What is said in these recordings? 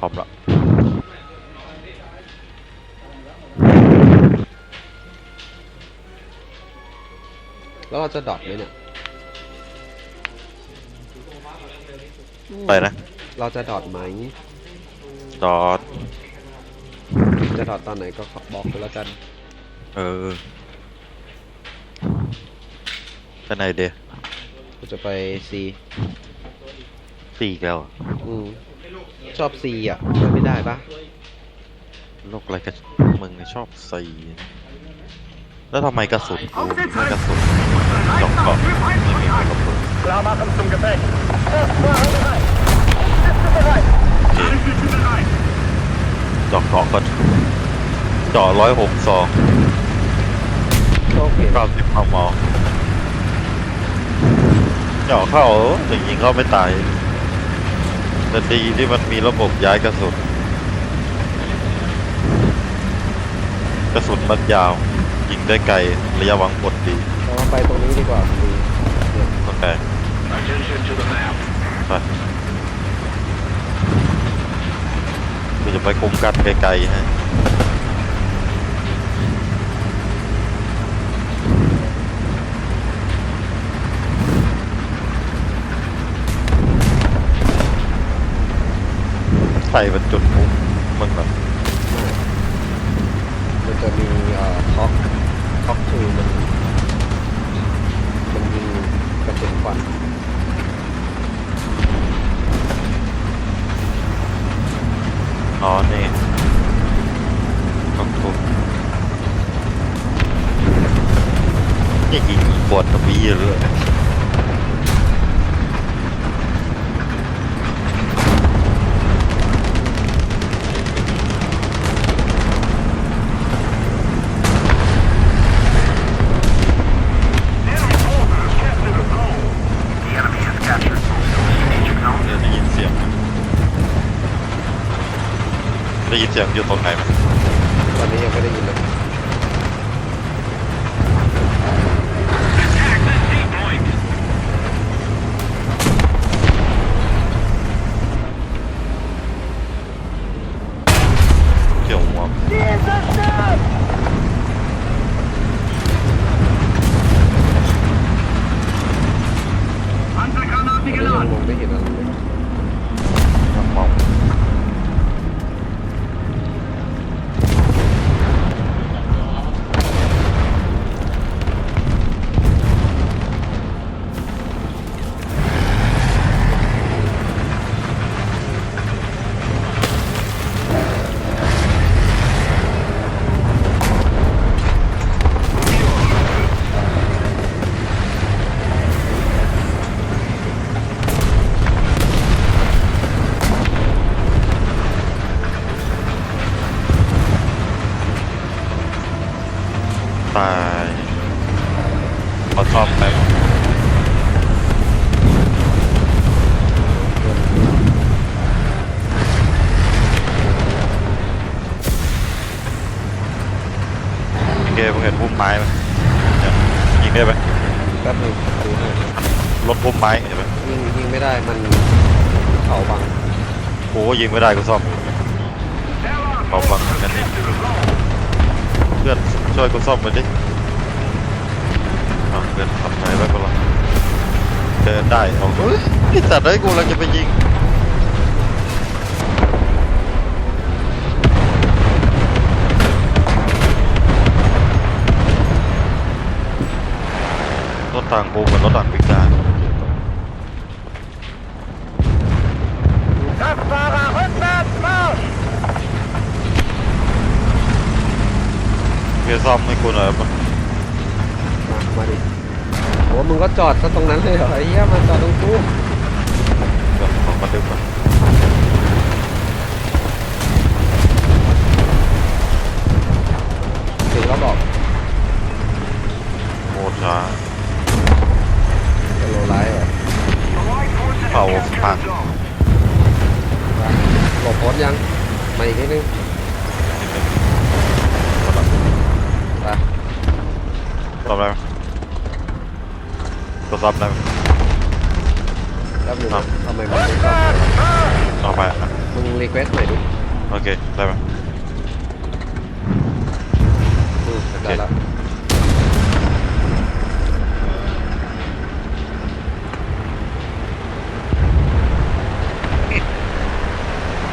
พร้อมละแล้วเราจะดอทไหมเนี่ยไปนะ เราจะดอทไหมดอทจะดอทตอนไหนก็ขอบอกไปแล้วกัน เออไปไหนเดียกูจะไปซี สี่แล้วอะอืม ชอบซีอะไม่ได้ปะโลกอะไรกันมึงเนี่ยชอบสี่แล้วทำไมกระสุนกูกระสุนจอกเกาะไม่มีกระสุน Klar machen zum Gefecht. จอกเกาะก็จาะร้อยหกสองเก้าสิบมมเจาะเข้าแต่ยิงเขาไม่ตาย แต่ดีที่มันมีระบบย้ายกระสุน กระสุนมันยาว ยิงได้ไกล ระยะวางผลดีเราไปตรงนี้ดีกว่าซีเนี่ยโอเค Attention to the map. ไปกูจะไปคุมกันไกลๆฮะ ใส่เป็นจุดมุมมึงแบบมันจะมีเอ่อท็อกท็อกทูมันมันยิงกระสุนควันอ๋อนี่ต้องทุบนี่ยิงปวดตะบีเลยเนี่ยได้ยินเสียง ได้ ยินเสียงอยู่ตรงไหนไหมตอนนี้ยังไม่ได้ยินเลยเกี่ยวหัว ตายเขาชอบไหมยิงเกมเห็นพุ่มไม้ไหมเนี่ยยิงได้ไหมแป๊บนึงดูให้รถพุ่มไม้เห็นไหมยิงยิงไม่ได้มันเขาบังโอ้ยิงไม่ได้ก็ซ่อมเขาฟังกันนี่ เพื่อนช่วยกูซ่อมไปดิอ้าวเพื่อนทำไงไว้ก็ล่ะเดินได้เอาเฮ้ยไอ้สัตว์เอ้ยกูเราจะไปยิงรถต่างกูเหมือนรถต่างพิการ Kraftfahrer, มียซ่อมให้กูหน่อยปะมามาดิโอ้มึงก็จอดซะตรงนั้นเลยเหรอไอ้เหี้ยมาจอดตรงกูเดี๋ยวขอมาดึงก่อนถึงแล้วบอกโมช้าจะโลไลท์เหรอเป่าพังหลบรถยังมาอีกนิดนึงไป ซ่อมได้ไหมตัว ซ่อมได้ไหมแป๊บนึงครับทำไมมันไม่ตอบต่อไปอะมึงรีเควสหน่อยดิโอเค ได้ไหมอืมได้แล้ว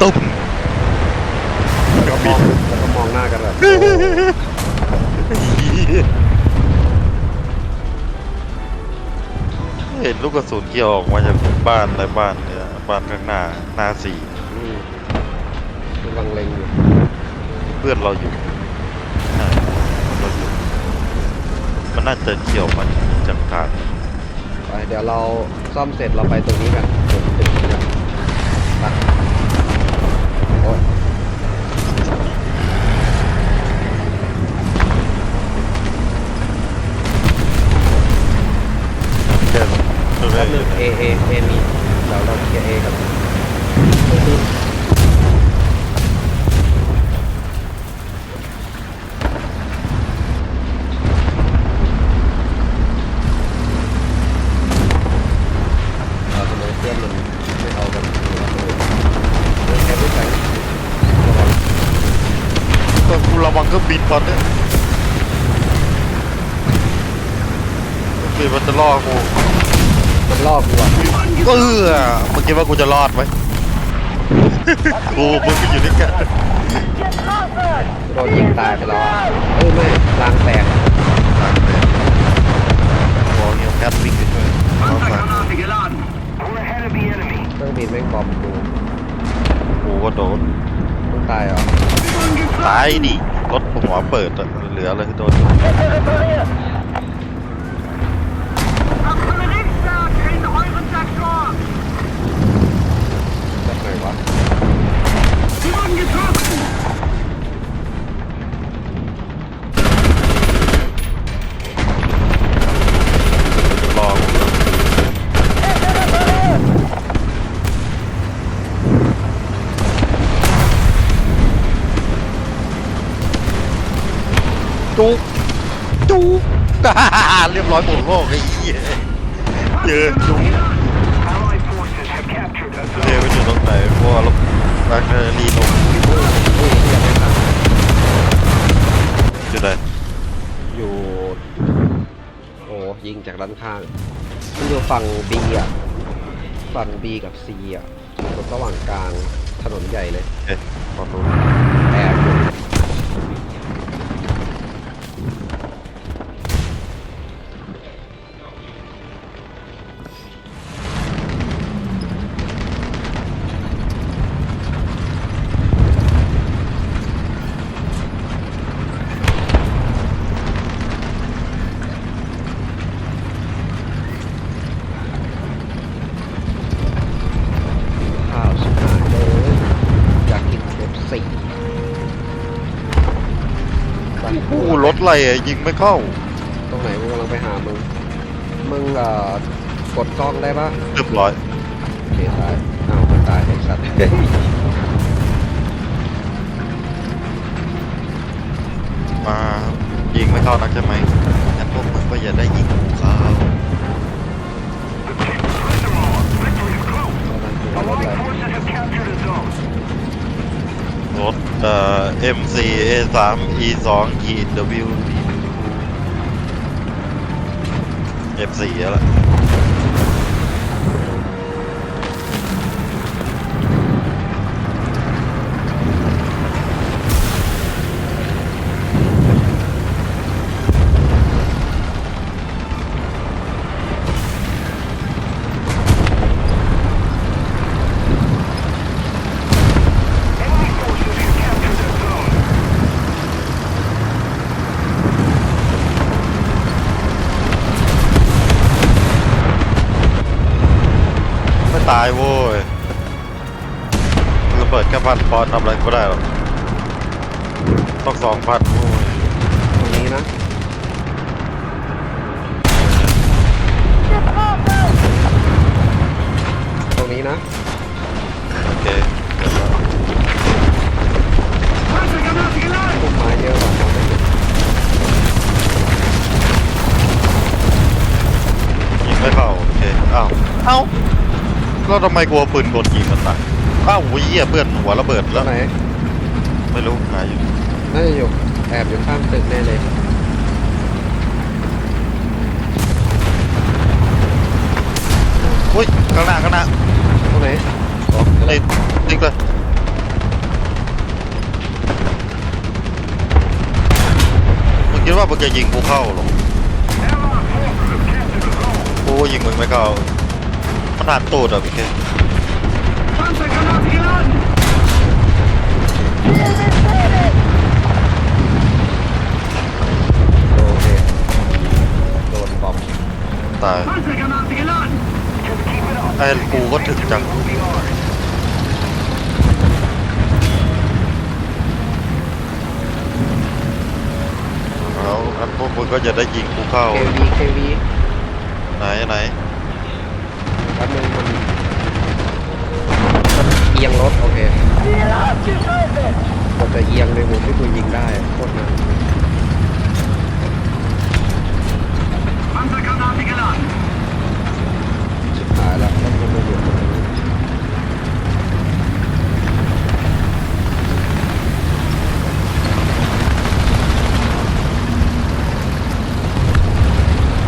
ตุ้ม แล้วก็มองแล้วก็มองหน้ากันแบบ เห็นลูกกระสุนเกี่ยวออกมาจากบ้านอะไรบ้านเนี่ยบ้านข้างหน้าหน้าสี่อืมกำลังเล็งอยู่เพื่อนเราอยู่ใช่เราอยู่มันน่าจะเกี่ยวมาจากทางไปเดี๋ยวเราซ่อมเสร็จเราไปตรงนี้กันตรงตึกนี้กันไปโอ้ย เอเอมีเดี๋ยวเราเคลียร์เอกันเอาทำไมเพื่อนมันไม่เอากันเรื่องแค่ไม่ใส่ระวังก็กูระวังเครื่องบินตอนเนี้ยเครื่องบินมันจะล่อกู มันลอกกูอะเออมึงคิดว่ากูจะรอดไหม กูมึงก็อยู่ด้วยกัน Get covered! โดนยิงตายไปแล้วอะเอ้ยไม่รางแตกวอลเนียแคทวิ่งไปด้วยเอาไป We're ahead of the enemy. เครื่องบินแม่งบอมกูกูก็โดน มึงตายเหรอ ตายดิ รถหัวเปิดอะเหลืออะไรโดน Get to the จุกจุกเรียบร้อยหมดโลกไอ้เหี้ยเจอจุก Allied forces have captured a เจอไปอยู่ตรงไหนเพราะว่ารถแบคเตอรี่ลงอุ้ยยังไม่ทันจุดไหนอยู่ โอ้ยิงจากด้านข้างมันอยู่ฝั่ง B อะ ฝั่ง B กับ C อะตรงระหว่างกลางถนนใหญ่เลย เอ๊ะขอดูแอ รถอะไรอะยิงไม่เข้าตรงไหนกูกำลังไปหามึง มึงเอ่อกดกล้องได้ปะเรียบร้อยโอเคตายอ้าวมันตายไอ้สัตว์ มายิงไม่เข้านักใช่ไหมงั้นพวกมึงก็อย่าได้ยิงกูเข้าตอนนั้นกูว่ารถอะไร Allied forces have captured a zone. ถเอ่อ MC A3 E2 EW F4 แล้วล่ะ ตายโว้ยระเบิดแค่พันปอนด์ทำอะไรก็ไม่ได้หรอกต้องสองพันโว้ย แล้วทำไมกลัวปืนกดยิงมันตายเอ้าวเหี้ยเพื่อนหัวระเบิดตรแล้วงไหนไม่รู้หายอยู่น่าจะอยู่แอบอยู่ข้างตึกแน่เลยอุ้ยข้างหน้าข้างหน้าตรงไหนอ๋อไอ้ติ๊กเลยมึงคิดว่ามึงจะยิงกูเข้าเหรอ Allied forces have captured the zone. กูยิงมึงไม่เข้า มันหันตูดอะพี่เค Panzergranate geladen! โอเคโดนบอมตาย Panzergranate geladen! Just keep it up. ไอ้กูก็ถึงจัง Will be ours. แล้วอันพวกมึงก็จะได้ยิงกูเข้า เควีเควีไหนไหน แป๊บนึงมันมันเอียงรถโอเคมันจะเอียงในมุมที่กูยิงได้โคตรนาน Panzergranate geladen! ชิบหายแล้วแล้วกูมาอยู่ตรงนี้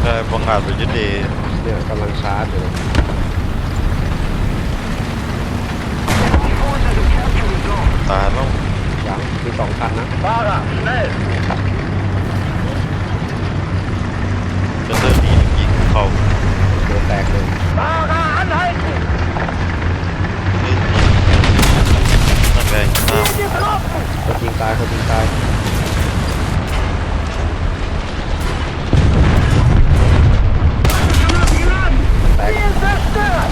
ได้บังอาจไปยึดเอเนี่ยกำลังชาร์จอยู่ Enemy forces have captured the zone. ตายแล้วอย่างมีสองคันนะ Fahrer, schnell! จะเดินหนียิงกูเข้าโดนแตกเลย Fahrer, anhalten! เฮ้ยนั่นไงอ้าวคนยิงตายคนยิงตาย Panzergranate geladen! แตก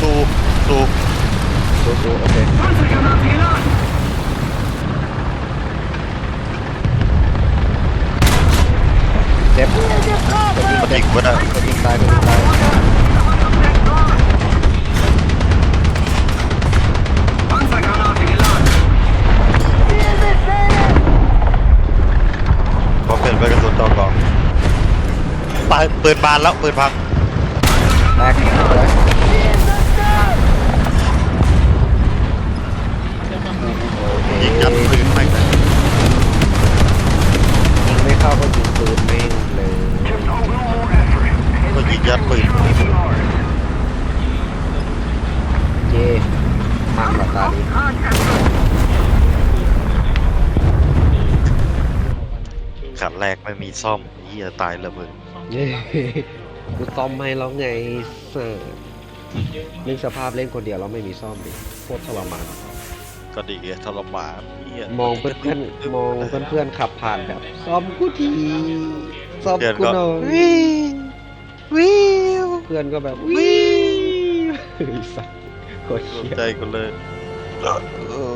สู้สู้ สู้ๆโอเค Panzergranate geladen! เจ็บ มันยิงีกูได้คนยิงตายคนยิงตายพอเปลี่ยนไปกระสุนต่อกล่องปืนบานแล้วปืนพังแตก ม่มีซ่อมเฮียตายระเบิดเย้กูซ่อมให้แล้วไงเสิร์นึกสภาพเล่นคนเดียวแล้วไม่มีซ่อมดิโคตรทรมาน ก็ดีไงทรมานเฮียมองเพื่อนๆมองเพื่อนๆขับผ่านแบบซ่อมกูทีซ่อมเพื่อนกูก็หน่อยวิวเพื่อนก็แบบวิวไอ้สัสโคตรสนเชี่ยใจกูเลยเออไป